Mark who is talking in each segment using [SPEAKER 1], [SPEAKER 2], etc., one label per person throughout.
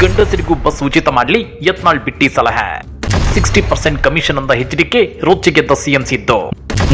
[SPEAKER 1] ಗಂಡಸರಿಗೂ bus ಉಚಿತ ಮಾಡಲಿ, ಯತ್ನಾಳ್ ಬಿಟ್ಟಿ ಸಲಹೆ. ಸಿಕ್ಸ್ಟಿ ಪರ್ಸೆಂಟ್ ಕಮಿಷನ್ ಅಂದ ಹೆಚ್ಚರಿಕೆ ರೋಚಿಗೆದ್ದ ಸಿಎಂ ಸಿದ್ದು.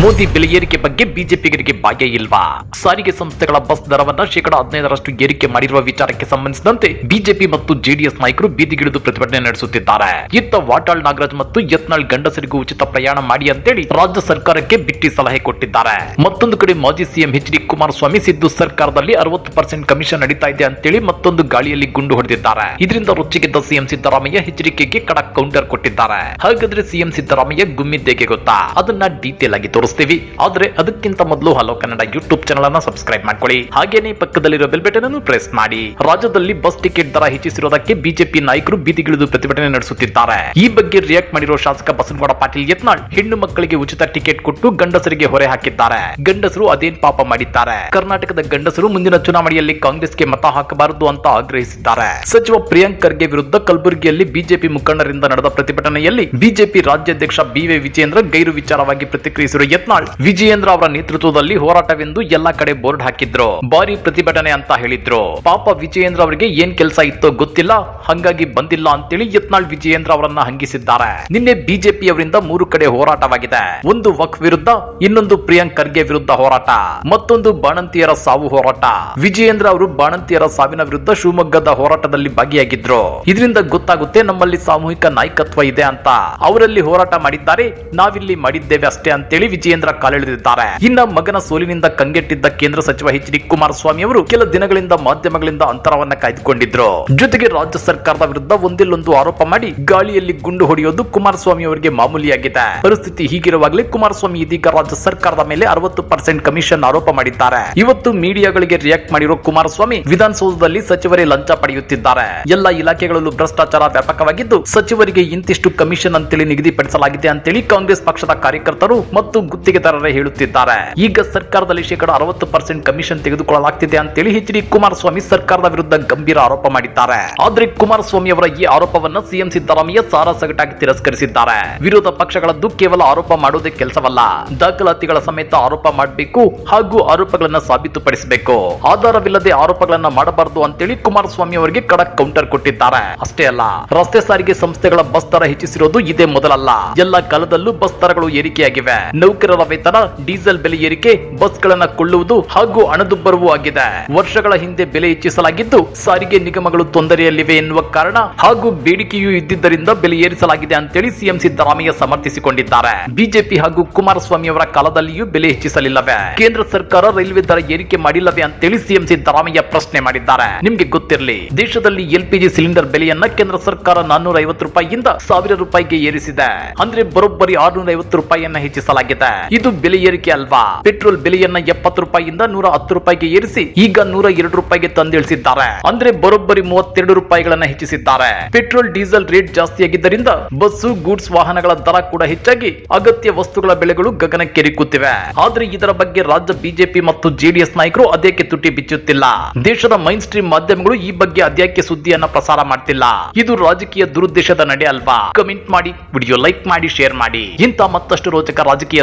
[SPEAKER 1] ಮೋದಿ ಬೆಲೆ ಏರಿಕೆ ಬಗ್ಗೆ ಬಿಜೆಪಿಗರಿಗೆ ಭಾಗ್ಯ ಇಲ್ವಾ? ಸಾರಿಗೆ ಸಂಸ್ಥೆಗಳ ಬಸ್ ದರವನ್ನ ಶೇಕಡಾ ಹದಿನೈದರಷ್ಟು ಏರಿಕೆ ಮಾಡಿರುವ ವಿಚಾರಕ್ಕೆ ಸಂಬಂಧಿಸಿದಂತೆ ಬಿಜೆಪಿ ಮತ್ತು ಜೆಡಿಎಸ್ ನಾಯಕರು ಬೀದಿಗಿಳಿದು ಪ್ರತಿಭಟನೆ ನಡೆಸುತ್ತಿದ್ದಾರೆ. ಇತ್ತ ವಾಟಾಳ್ ನಾಗರಾಜ್ ಮತ್ತು ಯತ್ನಾಳ್ ಗಂಡಸರಿಗೂ ಉಚಿತ ಪ್ರಯಾಣ ಮಾಡಿ ಅಂತೇಳಿ ರಾಜ್ಯ ಸರ್ಕಾರಕ್ಕೆ ಬಿಟ್ಟಿ ಸಲಹೆ ಕೊಟ್ಟಿದ್ದಾರೆ. ಮತ್ತೊಂದು ಕಡೆ ಮಾಜಿ CM H D Kumaraswamy Siddu ಸರ್ಕಾರದಲ್ಲಿ ಅರವತ್ತು ಪರ್ಸೆಂಟ್ ಕಮಿಷನ್ ನಡೀತಾ ಇದೆ ಅಂತೇಳಿ ಮತ್ತೊಂದು ಗಾಳಿಯಲ್ಲಿ ಗುಂಡು ಹೊಡೆದಿದ್ದಾರೆ. ಇದರಿಂದ ರೊಚ್ಚಿಗೆದ್ದ ಸಿಎಂ ಸಿದ್ದರಾಮಯ್ಯ ಎಚ್ಚರಿಕೆಗೆ ಕಡಕ್ ಕೌಂಟರ್ ಕೊಟ್ಟಿದ್ದಾರೆ. ಹಾಗಾದ್ರೆ ಸಿಎಂ ಸಿದ್ದರಾಮಯ್ಯ ಗುಮ್ಮಿದ್ದೇಕೆ ಗೊತ್ತಾ? ಅದನ್ನ ಡೀಟೇಲ್ ಆಗಿ ತೋರಿಸ್ತೀವಿ. ಆದ್ರೆ ಅದಕ್ಕಿಂತ ಮೊದಲು ಹಲೋ ಕನ್ನಡ ಯೂಟ್ಯೂಬ್ ಚಾನಲ್ ಅನ್ನ ಸಬ್ಸ್ಕ್ರೈಬ್ ಮಾಡ್ಕೊಳ್ಳಿ. ಹಾಗೇನೆ ಪಕ್ಕದಲ್ಲಿರೋ ಬೆಲ್ ಬಟನ್ ಅನ್ನು ಪ್ರೆಸ್ ಮಾಡಿ. ರಾಜ್ಯದಲ್ಲಿ ಬಸ್ ಟಿಕೆಟ್ ದರ ಹೆಚ್ಚಿಸಿರೋದಕ್ಕೆ ಬಿಜೆಪಿ ನಾಯಕರು ಬೀದಿಗಿಳಿದು ಪ್ರತಿಭಟನೆ ನಡೆಸುತ್ತಿದ್ದಾರೆ. ಈ ಬಗ್ಗೆ ರಿಯಾಕ್ಟ್ ಮಾಡಿರುವ ಶಾಸಕ ಬಸನಗೌಡ ಪಾಟೀಲ್ ಯತ್ನಾಳ್ ಹೆಣ್ಣು ಮಕ್ಕಳಿಗೆ ಉಚಿತ ಟಿಕೆಟ್ ಕೊಟ್ಟು ಗಂಡಸರಿಗೆ ಹೊರೆ ಹಾಕಿದ್ದಾರೆ. ಗಂಡಸರು ಅದೇನ್ ಪಾಪ ಮಾಡಿದ್ದಾರೆ? ಕರ್ನಾಟಕದ ಗಂಡಸರು ಮುಂದಿನ ಚುನಾವಣೆಯಲ್ಲಿ ಕಾಂಗ್ರೆಸ್ಗೆ ಮತ ಹಾಕಬಾರದು ಅಂತ ಆಗ್ರಹಿಸಿದ್ದಾರೆ. ಸಚಿವ ಪ್ರಿಯಾಂಕ್ ಖರ್ಗೆ ವಿರುದ್ಧ ಕಲಬುರಗಿಯಲ್ಲಿ ಬಿಜೆಪಿ ಮುಖಂಡರಿಂದ ನಡೆದ ಪ್ರತಿಭಟನೆಯಲ್ಲಿ ಬಿಜೆಪಿ ರಾಜ್ಯಾಧ್ಯಕ್ಷ ಬಿವೈ ವಿಜೇಂದ್ರ ಗೈರು ವಿಚಾರವಾಗಿ ಪ್ರತಿಕ್ರಿಯಿಸಿರುವ ಯತ್ನಾಳ್. ವಿಜಯೇಂದ್ರ ಅವರ ನೇತೃತ್ವದಲ್ಲಿ ಹೋರಾಟವೆಂದು ಎಲ್ಲಾ ಕಡೆ ಬೋರ್ಡ್ ಹಾಕಿದ್ರು. ಭಾರಿ ಪ್ರತಿಭಟನೆ ಅಂತ ಹೇಳಿದ್ರು. ಪಾಪ ವಿಜಯೇಂದ್ರ ಅವರಿಗೆ ಏನ್ ಕೆಲಸ ಇತ್ತೋ ಗೊತ್ತಿಲ್ಲ. ಹಂಗಾಗಿ ಬಂದಿಲ್ಲ ಅಂತೇಳಿ ಯತ್ನಾಳ್ ವಿಜಯೇಂದ್ರ ಅವರನ್ನ ಹಂಗಿಸಿದ್ದಾರೆ. ನಿನ್ನೆ ಬಿಜೆಪಿ ಅವರಿಂದ ಮೂರು ಕಡೆ ಹೋರಾಟವಾಗಿದೆ. ಒಂದು ವಕ್ ವಿರುದ್ಧ, ಇನ್ನೊಂದು ಪ್ರಿಯಾಂಕ್ ಖರ್ಗೆ ವಿರುದ್ಧ ಹೋರಾಟ. ಮತ್ತೊಂದು ಬಾಣಂತಿಯರ ಸಾವು ಹೋರಾಟ. ವಿಜಯೇಂದ್ರ ಅವರು ಬಾಣಂತಿಯರ ಸಾವಿನ ವಿರುದ್ಧ ಶಿವಮೊಗ್ಗದ ಹೋರಾಟದಲ್ಲಿ ಭಾಗಿಯಾಗಿದ್ರು. ಇದರಿಂದ ಗೊತ್ತಾಗುತ್ತೆ ನಮ್ಮಲ್ಲಿ ಸಾಮೂಹಿಕ ನಾಯಕತ್ವ ಇದೆ ಅಂತ. ಅವರಲ್ಲಿ ಹೋರಾಟ ಮಾಡಿದ್ದಾರೆ, ನಾವಿಲ್ಲಿ ಮಾಡಿದ್ದೇವೆ ಅಷ್ಟೇ ಅಂತೇಳಿ ವಿಜಯೇಂದ್ರ ಕಾಲೆಳೆದಿದ್ದಾರೆ. ಇನ್ನ ಮಗನ ಸೋಲಿನಿಂದ ಕಂಗೆಟ್ಟಿದ್ದ ಕೇಂದ್ರ ಸಚಿವ ಎಚ್ ಡಿ ಕುಮಾರಸ್ವಾಮಿ ಅವರು ಕೆಲ ದಿನಗಳಿಂದ ಮಾಧ್ಯಮಗಳಿಂದ ಅಂತರವನ್ನ ಕಾಯ್ದುಕೊಂಡಿದ್ರು. ಜೊತೆಗೆ ರಾಜ್ಯ ಸರ್ಕಾರದ ವಿರುದ್ಧ ಒಂದಿಲ್ಲೊಂದು ಆರೋಪ ಮಾಡಿ ಗಾಳಿಯಲ್ಲಿ ಗುಂಡು ಹೊಡೆಯೋದು ಕುಮಾರಸ್ವಾಮಿ ಅವರಿಗೆ ಮಾಮೂಲಿಯಾಗಿದೆ. ಪರಿಸ್ಥಿತಿ ಹೀಗಿರುವಾಗಲೇ ಕುಮಾರಸ್ವಾಮಿ ಇದೀಗ ರಾಜ್ಯ ಸರ್ಕಾರದ ಮೇಲೆ ಅರವತ್ತು ಪರ್ಸೆಂಟ್ ಕಮಿಷನ್ ಆರೋಪ ಮಾಡಿದ್ದಾರೆ. ಇವತ್ತು ಮೀಡಿಯಾಗಳಿಗೆ ರಿಯಾಕ್ಟ್ ಮಾಡಿರೋ ಕುಮಾರಸ್ವಾಮಿ ವಿಧಾನಸೌಧದಲ್ಲಿ ಸಚಿವರೇ ಲಂಚ ಪಡೆಯುತ್ತಿದ್ದಾರೆ. ಎಲ್ಲ ಇಲಾಖೆಗಳಲ್ಲೂ ಭ್ರಷ್ಟಾಚಾರ ವ್ಯಾಪಕವಾಗಿದ್ದು ಸಚಿವರಿಗೆ ಇಂತಿಷ್ಟು ಕಮಿಷನ್ ಅಂತೇಳಿ ನಿಗದಿಪಡಿಸಲಾಗಿದೆ ಅಂತೇಳಿ ಕಾಂಗ್ರೆಸ್ ಪಕ್ಷದ ಕಾರ್ಯಕರ್ತರು ಮತ್ತು ಗುತ್ತಿಗೆದಾರರೇ ಹೇಳುತ್ತಿದ್ದಾರೆ. ಈಗ ಸರ್ಕಾರದಲ್ಲಿ ಶೇಕಡ ಅರವತ್ತು ಪರ್ಸೆಂಟ್ ಕಮಿಷನ್ ತೆಗೆದುಕೊಳ್ಳಲಾಗ್ತಿದೆ ಅಂತೇಳಿ ಎಚ್ ಡಿ ಕುಮಾರಸ್ವಾಮಿ ಸರ್ಕಾರದ ವಿರುದ್ಧ ಗಂಭೀರ ಆರೋಪ ಮಾಡಿದ್ದಾರೆ. ಆದ್ರೆ ಕುಮಾರಸ್ವಾಮಿ ಅವರ ಈ ಆರೋಪವನ್ನ ಸಿಎಂ ಸಿದ್ದರಾಮಯ್ಯ ಸಾರಾಸಗಟಾಗಿ ತಿರಸ್ಕರಿಸಿದ್ದಾರೆ. ವಿರೋಧ ಪಕ್ಷಗಳದ್ದು ಕೇವಲ ಆರೋಪ ಮಾಡೋದೇ ಕೆಲಸವಲ್ಲ. ದಾಖಲಾತಿಗಳ ಸಮೇತ ಆರೋಪ ಮಾಡಬೇಕು ಹಾಗೂ ಆರೋಪಗಳನ್ನ ಸಾಬೀತುಪಡಿಸಬೇಕು. ಆಧಾರವಿಲ್ಲದೆ ಆರೋಪಗಳನ್ನ ಮಾಡಬಾರದು ಅಂತೇಳಿ ಕುಮಾರಸ್ವಾಮಿ ಅವರಿಗೆ ಖಡಕ್ ಕೌಂಟರ್ ಕೊಟ್ಟಿದ್ದಾರೆ. ಅಷ್ಟೇ ಅಲ್ಲ, ರಸ್ತೆ ಸಾರಿಗೆ ಸಂಸ್ಥೆಗಳ ಬಸ್ ದರ ಹೆಚ್ಚಿಸಿರೋದು ಇದೇ ಮೊದಲಲ್ಲ. ಎಲ್ಲ ಕಾಲದಲ್ಲೂ ಬಸ್ ದರಗಳು ಏರಿಕೆಯಾಗಿವೆ. ನೌಕರರ ವೇತನ, ಡೀಸೆಲ್ ಬೆಲೆ ಏರಿಕೆ, ಬಸ್ಗಳನ್ನು ಕೊಳ್ಳುವುದು ಹಾಗೂ ಹಣದುಬ್ಬರವೂ ಆಗಿದೆ. ವರ್ಷಗಳ ಹಿಂದೆ ಬೆಲೆ ಹೆಚ್ಚಿಸಲಾಗಿದ್ದು, ಸಾರಿಗೆ ನಿಗಮಗಳು ತೊಂದರೆಯಲ್ಲಿವೆ ಎನ್ನುವ ಕಾರಣ ಹಾಗೂ ಬೇಡಿಕೆಯೂ ಇದ್ದಿದ್ದರಿಂದ ಬೆಲೆ ಏರಿಸಲಾಗಿದೆ ಅಂತೇಳಿ ಸಿಎಂ ಸಿದ್ದರಾಮಯ್ಯ ಸಮರ್ಥಿಸಿಕೊಂಡಿದ್ದಾರೆ. ಬಿಜೆಪಿ ಹಾಗೂ ಕುಮಾರಸ್ವಾಮಿ ಅವರ ಕಾಲದಲ್ಲಿಯೂ ಬೆಲೆ ಹೆಚ್ಚಿಸಲಿಲ್ಲವೇ? ಕೇಂದ್ರ ಸರ್ಕಾರ ರೈಲ್ವೆ ದರ ಏರಿಕೆ ಮಾಡಿಲ್ಲವೇ ಅಂತೇಳಿ ಸಿಎಂ ಸಿದ್ದರಾಮಯ್ಯ ಪ್ರಶ್ನೆ ಮಾಡಿದ್ದಾರೆ. ನಿಮ್ಗೆ ಗೊತ್ತಿರಲಿ, ದೇಶದಲ್ಲಿ ಎಲ್ಪಿಜಿ ಸಿಲಿಂಡರ್ ಬೆಲೆಯನ್ನ ಕೇಂದ್ರ ಸರ್ಕಾರ ನಾನ್ನೂರ ಐವತ್ತು ರೂಪಾಯಿಯಿಂದ ಸಾವಿರ ರೂಪಾಯಿಗೆ ಏರಿಸಿದೆ. ಅಂದ್ರೆ ಬರೋಬ್ಬರಿ ಆರ್ನೂರ ಐವತ್ತು ರೂಪಾಯಿಯನ್ನ ಹೆಚ್ಚಿಸಲಾಗಿದೆ. ಇದು ಬೆಲೆ ಏರಿಕೆ ಅಲ್ವಾ? ಪೆಟ್ರೋಲ್ ಬೆಲೆಯನ್ನ ಎಪ್ಪತ್ತು ರೂಪಾಯಿಯಿಂದ ನೂರ ಹತ್ತು ರೂಪಾಯಿಗೆ ಏರಿಸಿ, ಈಗ ನೂರ ಎರಡು ರೂಪಾಯಿಗೆ ತಂದಿಳಿಸಿದ್ದಾರೆ. ಅಂದ್ರೆ ಬರೋಬ್ಬರಿ ಮೂವತ್ತೆರಡು ರೂಪಾಯಿಗಳನ್ನ ಹೆಚ್ಚಿಸಿದ್ದಾರೆ. ಪೆಟ್ರೋಲ್, ಡೀಸೆಲ್ ರೇಟ್ ಜಾಸ್ತಿಯಾಗಿದ್ದರಿಂದ ಬಸ್ಸು, ಗೂಡ್ಸ್ ವಾಹನಗಳ ದರ ಕೂಡ ಹೆಚ್ಚಾಗಿ ಅಗತ್ಯ ವಸ್ತುಗಳ ಬೆಲೆಗಳು ಗಗನಕ್ಕೇರಿಕುತ್ತಿವೆ. ಆದ್ರೆ ಇದರ ಬಗ್ಗೆ ರಾಜ್ಯ ಬಿಜೆಪಿ ಮತ್ತು ಜೆಡಿಎಸ್ ನಾಯಕರು ಅದೇಕೆ ತುಟಿ ಬಿಚ್ಚುತ್ತಿಲ್ಲ? ದೇಶದ ಮೈನ್ ಸ್ಟ್ರೀಮ್ ಮಾಧ್ಯಮಗಳು ಈ ಬಗ್ಗೆ ಅದ್ಯಾಕೆ ಸುದ್ದಿಯನ್ನ ಪ್ರಸಾರ ಮಾಡ್ತಿಲ್ಲ? ಇದು ರಾಜಕೀಯ ದುರುದ್ದೇಶದ ನಡೆ ಅಲ್ವಾ? ಕಮೆಂಟ್ ಮಾಡಿ, ವಿಡಿಯೋ ಲೈಕ್ ಮಾಡಿ, ಶೇರ್ ಮಾಡಿ. ಇಂತ ಮತ್ತಷ್ಟು ರೋಚಕ ರಾಜಕೀಯ